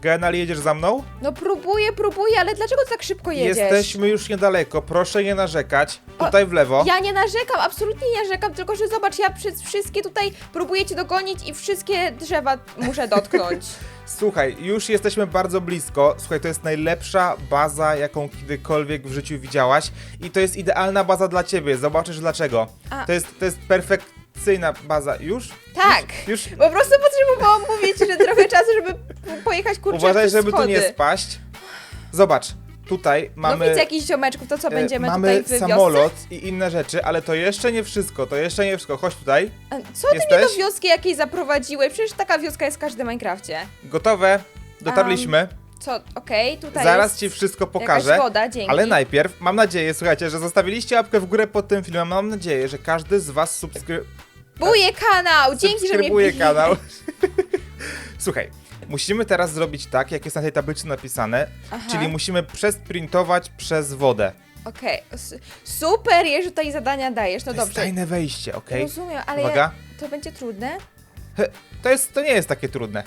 Genali, jedziesz za mną? No próbuję, próbuję, ale dlaczego ty tak szybko jedziesz? Jesteśmy już niedaleko, proszę nie narzekać. Tutaj w lewo. Ja nie narzekam, absolutnie nie narzekam, tylko że zobacz, ja przez wszystkie tutaj próbuję cię dogonić i wszystkie drzewa muszę dotknąć. Słuchaj, już jesteśmy bardzo blisko. Słuchaj, to jest najlepsza baza, jaką kiedykolwiek w życiu widziałaś. I to jest idealna baza dla ciebie. Zobaczysz dlaczego. A. To jest, to jest perfekcyjna baza. Już? Tak. Już? Po prostu potrzebowałam mówić, że trochę czasu, żeby pojechać kurczę Uważaj, żeby tu nie spaść. Zobacz, tutaj No mamy... widzę jakichś ziomeczków, to co e, będziemy mamy tutaj w samolot i inne rzeczy, ale to jeszcze nie wszystko, to jeszcze nie wszystko. Chodź tutaj. A Co ty mnie Jesteś? do wioski jakiej zaprowadziłeś? Przecież taka wioska jest w każdym Minecrafcie. Gotowe. Dotarliśmy. Co, okej, tutaj Zaraz ci wszystko pokażę. woda, dzięki. Ale najpierw mam nadzieję, słuchajcie, że zostawiliście łapkę w górę pod tym filmem. Mam nadzieję, że każdy z was subskry... Buję kanał, dzięki, że mnie subskrybuje kanał. Słuchaj, musimy teraz zrobić tak, jak jest na tej tablicy napisane, Aha. czyli musimy przesprintować przez wodę. Okej, s- super, że tutaj zadania dajesz, no To jest dobrze. tajne wejście, okej? Rozumiem, ale Uwaga. ja, to będzie trudne? To, jest, to nie jest takie trudne.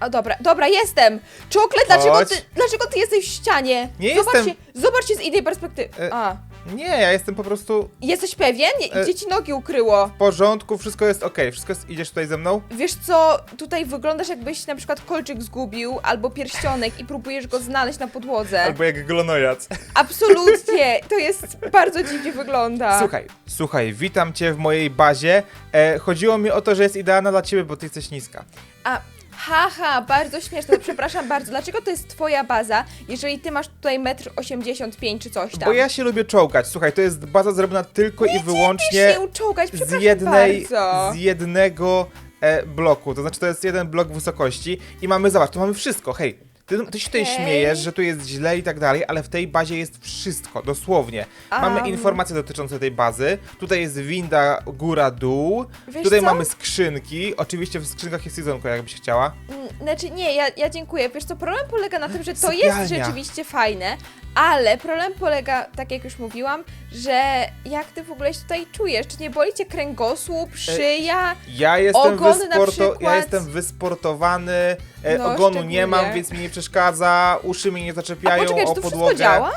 O, dobra, dobra, jestem! Czoklet, dlaczego Chodź. ty, dlaczego ty jesteś w ścianie? Nie zobaczcie, jestem- Zobaczcie z innej perspektywy. E, A, Nie, ja jestem po prostu jesteś pewien? Nie, e- Gdzie ci nogi ukryło? w porządku, wszystko jest okej. Wszystko jest... Idziesz tutaj ze mną? Wiesz co, tutaj wyglądasz jakbyś na przykład kolczyk zgubił, albo pierścionek i próbujesz go znaleźć na podłodze. Albo jak glonojac. Absolutnie, to jest, bardzo dziwnie wygląda. Słuchaj, słuchaj, witam cię w mojej bazie. E, chodziło mi o to, że jest idealna dla ciebie, bo ty jesteś niska. A, haha, bardzo śmieszne, przepraszam bardzo. Dlaczego to jest twoja baza, jeżeli ty masz tutaj 1,85 m czy coś tam? Bo ja się lubię czołgać. Słuchaj, to jest baza zrobiona tylko i wyłącznie się czołgać, z, przepraszam jednej, bardzo. z jednego e, bloku. To znaczy, to jest jeden blok wysokości i mamy, zobacz, tu mamy wszystko. Hej, ty, ty się tutaj śmiejesz, że tu jest źle i tak dalej, ale w tej bazie jest wszystko, dosłownie. Mamy Am. informacje dotyczące tej bazy. Tutaj jest winda góra-dół. Wiesz Tutaj co? mamy skrzynki. Oczywiście w skrzynkach jest jedzonko, jakbyś chciała. Mm, Znaczy nie, ja, ja dziękuję. Wiesz co, problem polega na tym, że to Sypialnia. jest rzeczywiście fajne, ale problem polega, tak jak już mówiłam, że jak ty w ogóle się tutaj czujesz? Czy nie boli cię kręgosłup, szyja? Ja jestem, Ogon na przykład? ja jestem wysportowany, e, No, ogonu nie szczególnie. mam, więc mi nie przeszkadza, uszy mi nie A zaczepiają poczekaj, o to wszystko podłogę. działa?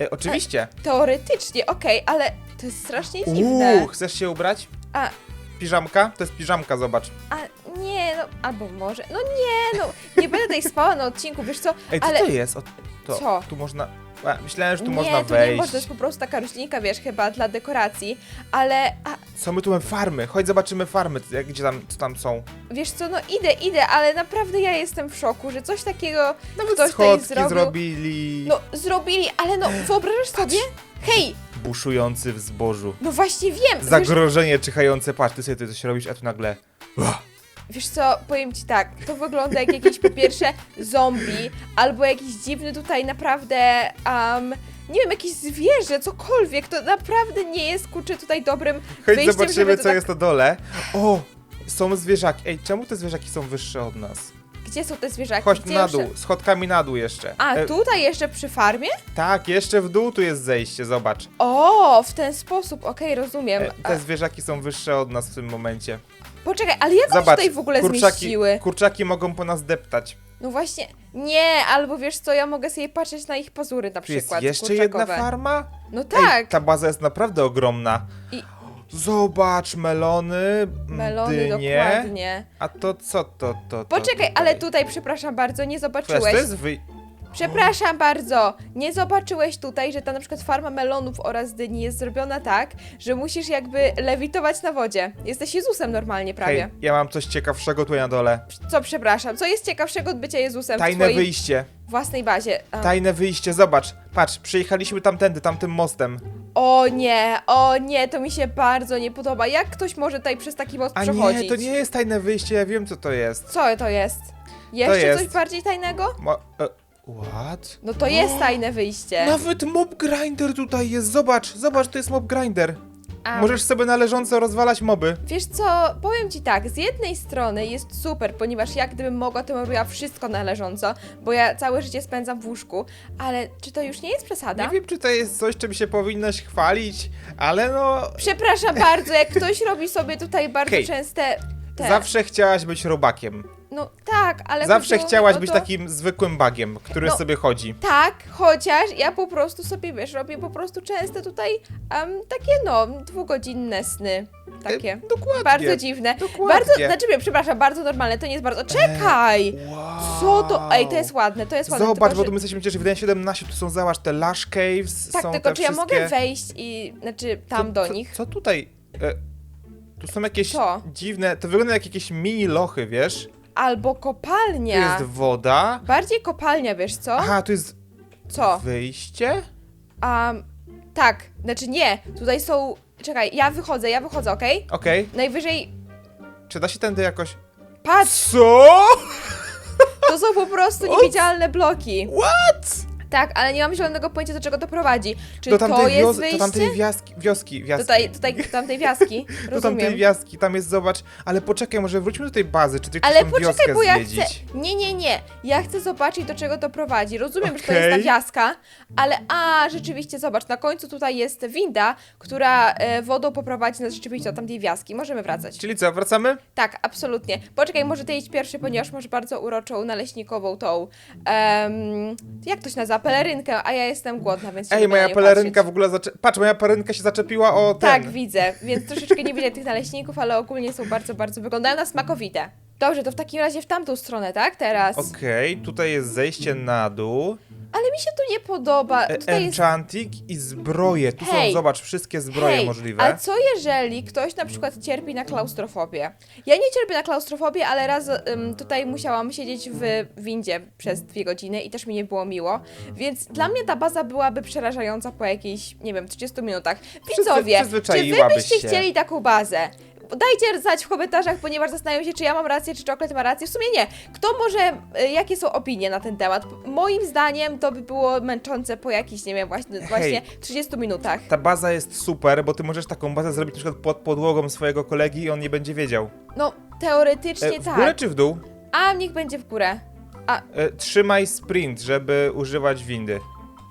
E, oczywiście. Teoretycznie, okej, ale to jest strasznie dziwne. Uuu, chcesz się ubrać? A, Piżamka? To jest piżamka, zobacz. a nie, no, albo może, no nie, no, nie będę tutaj spała na odcinku, wiesz co, Ej, co ale... to jest? O, to, Co? Tu można... A, myślałem, że tu nie, można tu wejść. nie można, to jest po prostu taka roślinka, wiesz, chyba dla dekoracji, ale, a, Co my tu mamy? Farmy. Chodź zobaczymy farmy, jak- gdzie tam, co tam są. Wiesz co, no idę, idę, ale naprawdę ja jestem w szoku, że coś takiego Nawet ktoś tutaj schodki zrobił. zrobili. No, zrobili, ale no, wyobrażasz sobie? Hej, Buszujący w zbożu. no właśnie wiem, wiesz, Zagrożenie czyhające. Patrz, ty sobie ty coś robisz, a tu nagle... wiesz co, powiem ci tak, to wygląda jak jakieś po pierwsze zombie, albo jakiś dziwny tutaj naprawdę, um, nie wiem, jakieś zwierzę, cokolwiek, to naprawdę nie jest, kurczę, tutaj dobrym Chodź wyjściem, zobaczymy, żeby co to tak... jest na dole. O! Są zwierzaki. Ej, czemu te zwierzaki są wyższe od nas? Gdzie są te zwierzaki? Chodź Gdzie na jeszcze- dół, schodkami na dół jeszcze. A, E, tutaj jeszcze przy farmie? Tak, jeszcze w dół tu jest zejście, zobacz. O, w ten sposób, okej, rozumiem. E, te zwierzaki są wyższe od nas w tym momencie. Poczekaj, ale jak one się Zobacz, tutaj w ogóle kurczaki, zmieściły? kurczaki mogą po nas deptać. No właśnie, nie, albo wiesz co, ja mogę sobie patrzeć na ich pazury na Czy jest przykład. jeszcze jedna kurczakowe. farma? No Ej, tak, ta baza jest naprawdę ogromna. I- Zobacz, melony, m, melony dynie. dokładnie. A to co to, to, to Poczekaj, ale tutaj, przepraszam bardzo, nie zobaczyłeś. to jest wy... Przepraszam bardzo, nie zobaczyłeś tutaj, że ta na przykład farma melonów oraz dyni jest zrobiona tak, że musisz jakby lewitować na wodzie. Jesteś Jezusem normalnie prawie. Hej, ja mam coś ciekawszego tu na dole. Co, przepraszam, co jest ciekawszego od bycia Jezusem w Tajne twojej wyjście. własnej bazie? A. Tajne wyjście, zobacz. Patrz, przejechaliśmy tamtędy, tamtym mostem. O nie, o nie, to mi się bardzo nie podoba. Jak ktoś może tutaj przez taki most A przechodzić? nie, to nie jest tajne wyjście, ja wiem co to jest. Co to jest? Jeszcze jest. coś bardziej tajnego? Mo e, what? No to jest tajne wyjście. Nawet mob grinder tutaj jest, zobacz, zobacz, to jest mob grinder. A, Możesz sobie należąco rozwalać moby. Wiesz co, powiem ci tak, z jednej strony jest super, ponieważ ja gdybym mogła, to bym robiła wszystko należąco, bo ja całe życie spędzam w łóżku, ale czy to już nie jest przesada? Nie wiem, czy to jest coś, czym się powinnaś chwalić, ale no... Przepraszam bardzo, jak ktoś robi sobie tutaj bardzo Hej, częste... Te... Zawsze chciałaś być robakiem. No tak, ale Zawsze chodziło mi chciałaś o być to- takim zwykłym bagiem, który No. sobie chodzi. Tak, chociaż ja po prostu sobie, wiesz, robię po prostu często tutaj em, takie, no, dwugodzinne sny. Takie. E, dokładnie. Bardzo dziwne. Dokładnie. Bardzo, znaczy, wiem, przepraszam, bardzo normalne, to nie jest bardzo... Czekaj! Wow. Co to? Ej, to jest ładne, to jest ładne. Zobacz, tylko, bo że- tu my jesteśmy przecież w dniu 17, tu są, zobacz, te Lush Caves, Tak, są tylko te czy ja wszystkie... mogę wejść i, znaczy, tam co, do co, nich? Co tutaj? E, tu są jakieś Co? dziwne, to wygląda jak jakieś mini lochy, wiesz? Albo Tu kopalnia. jest woda. Bardziej kopalnia, wiesz co? Aha, tu jest Co? wyjście? Um, tak, znaczy nie, tutaj są... Czekaj, ja wychodzę, ja wychodzę, okej? Okej. Najwyżej... Czy da się tędy jakoś... Patrz, Co? to są po prostu niewidzialne bloki. What? Tak, ale nie mam zielonego pojęcia, do czego to prowadzi. Czy Do to tamtej, jest wios- do wyjście? tamtej wioski, wioski, wioski. Tutaj, tutaj, tamtej wiaski, Do tamtej wioski, tam jest, zobacz, ale poczekaj, może wróćmy do tej bazy, czy ty chcesz Ale tą poczekaj, wioskę bo ja zwiedzić? chcę... Nie, nie, nie. Ja chcę zobaczyć, do czego to prowadzi. Rozumiem, że to jest ta Okej. wiaska, ale a, rzeczywiście, zobacz, na końcu tutaj jest winda, która e, wodą poprowadzi nas rzeczywiście do tamtej wiaski. Możemy wracać. Czyli co, wracamy? Tak, absolutnie. Poczekaj, może ty idź pierwszy, ponieważ masz bardzo uroczą, naleśnikową tą, em, jak to się nazywa, pelerynkę, a ja jestem głodna, więc się Ej, moja na nią pelerynka patrzeć. w ogóle zaczę... Patrz, moja pelerynka się zaczepiła o ten. Tak, widzę, więc troszeczkę nie widzę tych naleśników, ale ogólnie są bardzo, bardzo, wyglądają na smakowite. Dobrze, to w takim razie w tamtą stronę, tak? Teraz. Okej, tutaj jest zejście na dół. Ale mi się tu nie podoba. E, Tutaj jest Enchanting i zbroje. Tu Hej. są, zobacz, wszystkie zbroje Hej, możliwe. A co jeżeli ktoś na przykład cierpi na klaustrofobię? Ja nie cierpię na klaustrofobię, ale raz tutaj musiałam siedzieć w windzie przez dwie godziny i też mi nie było miło, więc dla mnie ta baza byłaby przerażająca po jakichś, nie wiem, 30 minutach. Widzowie, czy wy przyzwyczaiłabyś byście się. chcieli taką bazę? Dajcie znać w komentarzach, ponieważ zastanawiam się, czy ja mam rację, czy czoklet ma rację. W sumie nie. Kto może, y, jakie są opinie na ten temat? Moim zdaniem to by było męczące po jakichś, nie wiem, właśnie, właśnie 30 minutach. Ta baza jest super, bo ty możesz taką bazę zrobić na przykład pod podłogą swojego kolegi i on nie będzie wiedział. No, teoretycznie E, w tak. górę czy w dół? A niech będzie w górę. A E, trzymaj sprint, żeby używać windy.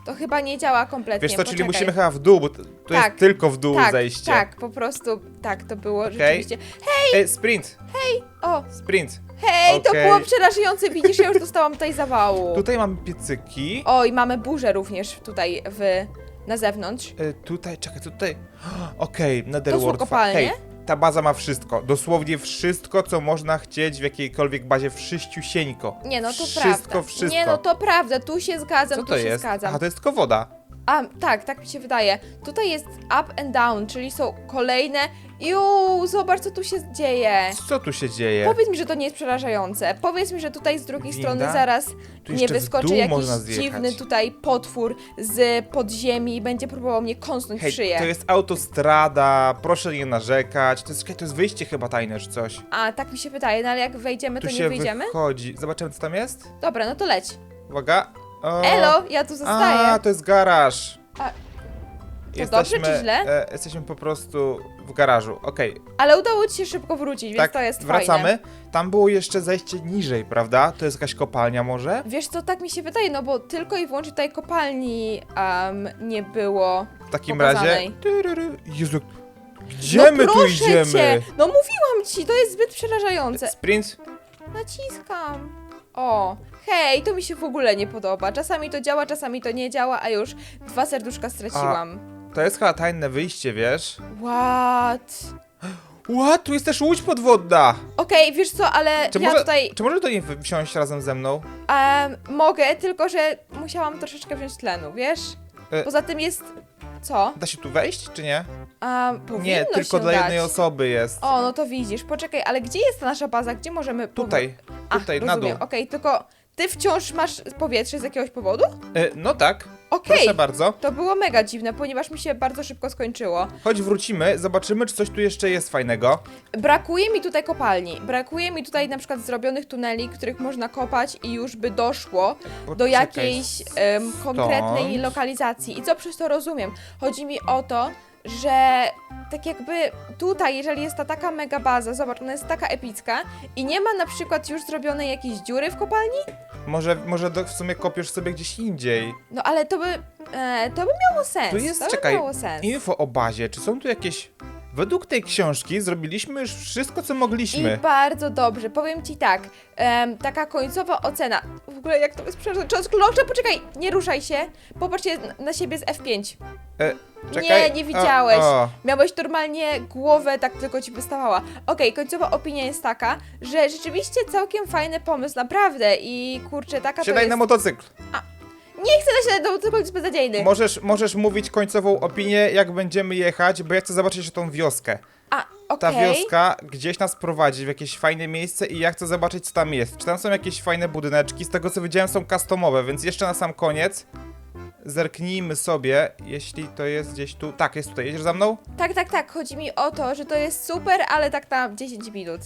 To chyba nie działa kompletnie. Wiesz co, czyli poczekaj. musimy chyba w dół, bo to, to Tak, jest tylko w dół tak, zejście. Tak, po prostu tak to było rzeczywiście. E, sprint, O, sprint. hej, to Okej. było przerażające. Widzisz, ja już dostałam tutaj zawału. Tutaj mamy piecyki. O, i mamy burzę również tutaj w, na zewnątrz. E, tutaj, czekaj, tutaj? Okej, To Netherworld. są kopalnie? Hej, ta baza ma wszystko. Dosłownie wszystko, co można chcieć w jakiejkolwiek bazie. Wszyściusieńko. Nie, no to wszystko, prawda. Wszystko, Nie, no to prawda, tu się zgadzam, Co tu to się jest? zgadzam. Aha, to jest tylko woda. A, tak, tak mi się wydaje. Tutaj jest up and down, czyli są kolejne. Iu, zobacz co tu się dzieje. Co tu się dzieje? Powiedz mi, że to nie jest przerażające. Powiedz mi, że tutaj z drugiej Winda? strony zaraz Tu nie jeszcze w wyskoczy dół jakiś można zjechać. dziwny tutaj potwór z podziemi i będzie próbował mnie kąsnąć w Hej, szyję. to jest autostrada, proszę nie narzekać. To jest, czekaj, to jest wyjście chyba tajne czy coś. A, tak mi się wydaje, no ale jak wejdziemy, Tu to się nie wyjdziemy? wychodzi. Zobaczymy, co tam jest. Dobra, no to leć. Uwaga. O, Elo, ja tu zostaję. A, to jest garaż. A, to dobrze czy źle? E, jesteśmy po prostu w garażu. Okej, Ale udało ci się szybko wrócić, więc tak, to jest wracamy. fajne. Tam było jeszcze zejście niżej, prawda? To jest jakaś kopalnia może? Wiesz co, tak mi się wydaje, no bo tylko i wyłącznie tutaj kopalni em, nie było. W takim Pokazanej. razie... Tyryry. Jezu, gdzie no my tu proszę idziemy? Cię. No mówiłam ci, to jest zbyt przerażające. Sprint? Naciskam. O, hej, to mi się w ogóle nie podoba. Czasami to działa, czasami to nie działa, a już dwa serduszka straciłam. To jest chyba tajne wyjście, wiesz? What? What? Tu jest też łódź podwodna! Okej, wiesz co, ale Czy, ja może, tutaj czy może to nie wsiąść razem ze mną? em, mogę, tylko że musiałam troszeczkę wziąć tlenu, wiesz? E- Poza tym jest... Co? Da się tu wejść, czy nie? Um, powinno Nie, tylko się dla dać. jednej osoby jest. O, no to widzisz. Poczekaj, ale gdzie jest ta nasza baza? Gdzie możemy... Tutaj, tutaj, na dół. rozumiem. Okej, tylko ty wciąż masz powietrze z jakiegoś powodu? E, no tak, Okej. proszę bardzo. To było mega dziwne, ponieważ mi się bardzo szybko skończyło. Chodź wrodzimy, zobaczymy, czy coś tu jeszcze jest fajnego. Brakuje mi tutaj kopalni. Brakuje mi tutaj na przykład zrobionych tuneli, których można kopać i już by doszło do Poczekaj, jakiejś em, konkretnej stąd. lokalizacji. I co przez to rozumiem? Chodzi mi o to, że tak jakby tutaj, jeżeli jest ta taka mega baza, zobacz, ona jest taka epicka i nie ma na przykład już zrobionej jakiejś dziury w kopalni? Może, może do, w sumie kopiesz sobie gdzieś indziej. No ale to by, e, to by miało sens. Tu jest, to by czekaj, miało sens. info o bazie. Czy są tu jakieś według tej książki zrobiliśmy już wszystko, co mogliśmy. I bardzo dobrze. Powiem ci tak, em, taka końcowa ocena. W ogóle jak to jest. Klocza, poczekaj, nie ruszaj się. Popatrzcie na- na siebie z F5. E, czekaj. Nie, nie widziałeś. O, o. Miałeś normalnie głowę, tak tylko ci wystawała. Okej, końcowa opinia jest taka, że rzeczywiście całkiem fajny pomysł, naprawdę. I kurczę, taka to Siadaj jest... na motocykl. Nie chcę nasiadać do tego, jest beznadziejny. Możesz, możesz mówić końcową opinię, jak będziemy jechać, bo ja chcę zobaczyć jeszcze tą wioskę. A, Ta okej. wioska gdzieś nas prowadzi w jakieś fajne miejsce i ja chcę zobaczyć, co tam jest. Czy tam są jakieś fajne budyneczki? Z tego co widziałem, są customowe, więc jeszcze na sam koniec zerknijmy sobie, jeśli to jest gdzieś tu. Tak, jest tutaj. Jedziesz za mną? Tak, tak, tak. Chodzi mi o to, że to jest super, ale tak na 10 minut.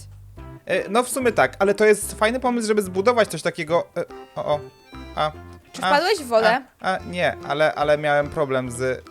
E, no w sumie tak, ale to jest fajny pomysł, żeby zbudować coś takiego. E, o, o. A. Czy a, wpadłeś w wodę? A, a nie, ale, ale miałem problem z,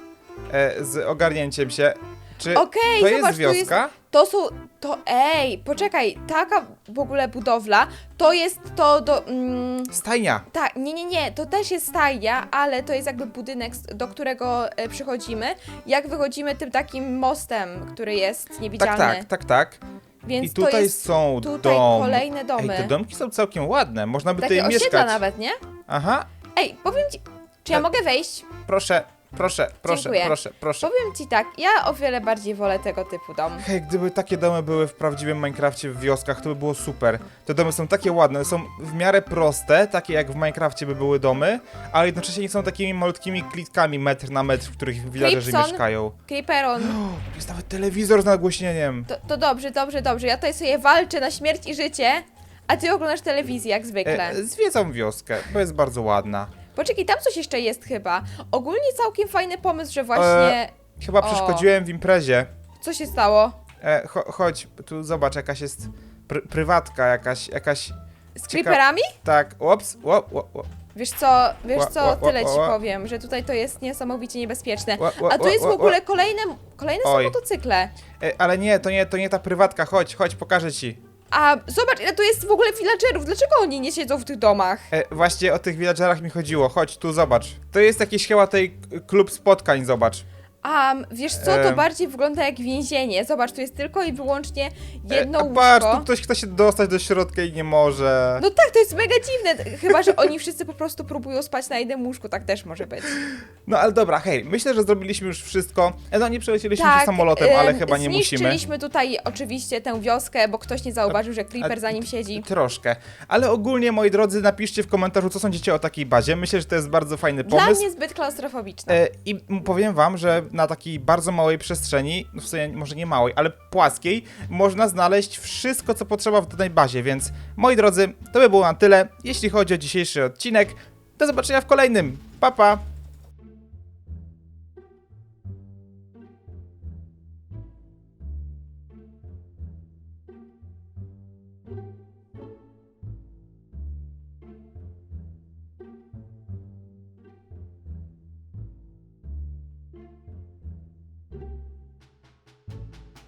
e, z ogarnięciem się. Czy Okej, to zobacz, jest tu jest- wioska? To są. To. Ej, poczekaj, taka w ogóle budowla to jest to do. Mm, Stajnia. tak, nie, nie, nie, to też jest stajnia, ale to jest jakby budynek, do którego e, przychodzimy. Jak wychodzimy tym takim mostem, który jest Tak, niewidzialny. tak, tak, tak. Więc I tutaj jest są tutaj domy. kolejne domy. Ej, te domki są całkiem ładne, można by takie tutaj osiedla mieszkać. nawet, nie? Aha, Ej, powiem ci. Czy ja E, mogę wejść? proszę, proszę, proszę, Dziękuję. proszę, proszę. Powiem ci tak, ja o wiele bardziej wolę tego typu dom. Hej, gdyby takie domy były w prawdziwym Minecrafcie w wioskach, to by było super. Te domy są takie ładne, są w miarę proste, takie jak w Minecrafcie by były domy, ale jednocześnie nie są takimi malutkimi klitkami metr na metr, w których villagerzy Creepson? mieszkają. Creeperon, O, jest nawet telewizor z nagłośnieniem. to, to dobrze, dobrze, dobrze. Ja tutaj sobie walczę na śmierć i życie, a ty oglądasz telewizję jak zwykle. E, zwiedzam wioskę, bo jest bardzo ładna. Poczekaj, tam coś jeszcze jest chyba. Ogólnie całkiem fajny pomysł, że właśnie... Chyba O. przeszkodziłem w imprezie. Co się stało? E, cho chodź, tu zobacz, jakaś jest pr prywatka, jakaś, jakaś... Z creeperami? Tak, łops, łop, łop, łop. Wiesz co, wiesz Ła, co, ła, tyle ci ła. powiem, że tutaj to jest niesamowicie niebezpieczne. Ła, ła, A tu ła, jest w ła, ogóle kolejne, kolejne są Oj. motocykle. E, ale nie, to nie, to nie ta prywatka, chodź, chodź, pokażę ci. A zobacz, ile tu jest w ogóle villagerów. Dlaczego oni nie siedzą w tych domach? E, właśnie o tych villagerach mi chodziło, chodź, tu zobacz. To jest jakiś chyba tej klub spotkań, zobacz. A wiesz co, to Em. bardziej wygląda jak więzienie. Zobacz, tu jest tylko i wyłącznie jedno e, a łóżko. patrz, tu ktoś chce się dostać do środka i nie może. No tak, to jest mega dziwne. Chyba, że oni wszyscy po prostu próbują spać na jednym łóżku, tak też może być. No ale dobra, hej, myślę, że zrobiliśmy już wszystko. E, no nie przelecieliśmy tak, się samolotem, em, ale chyba nie musimy. Zniszczyliśmy tutaj oczywiście tę wioskę, bo ktoś nie zauważył, że Creeper za nim siedzi. Troszkę. Ale ogólnie, moi drodzy, napiszcie w komentarzu, co sądzicie o takiej bazie. Myślę, że to jest bardzo fajny Dla pomysł. mnie zbyt klaustrofobiczne. E, I m- powiem wam, że na takiej bardzo małej przestrzeni, no w sumie może nie małej, ale płaskiej, można znaleźć wszystko, co potrzeba w danej bazie, więc moi drodzy, to by było na tyle, jeśli chodzi o dzisiejszy odcinek. Do zobaczenia w kolejnym. Pa, pa!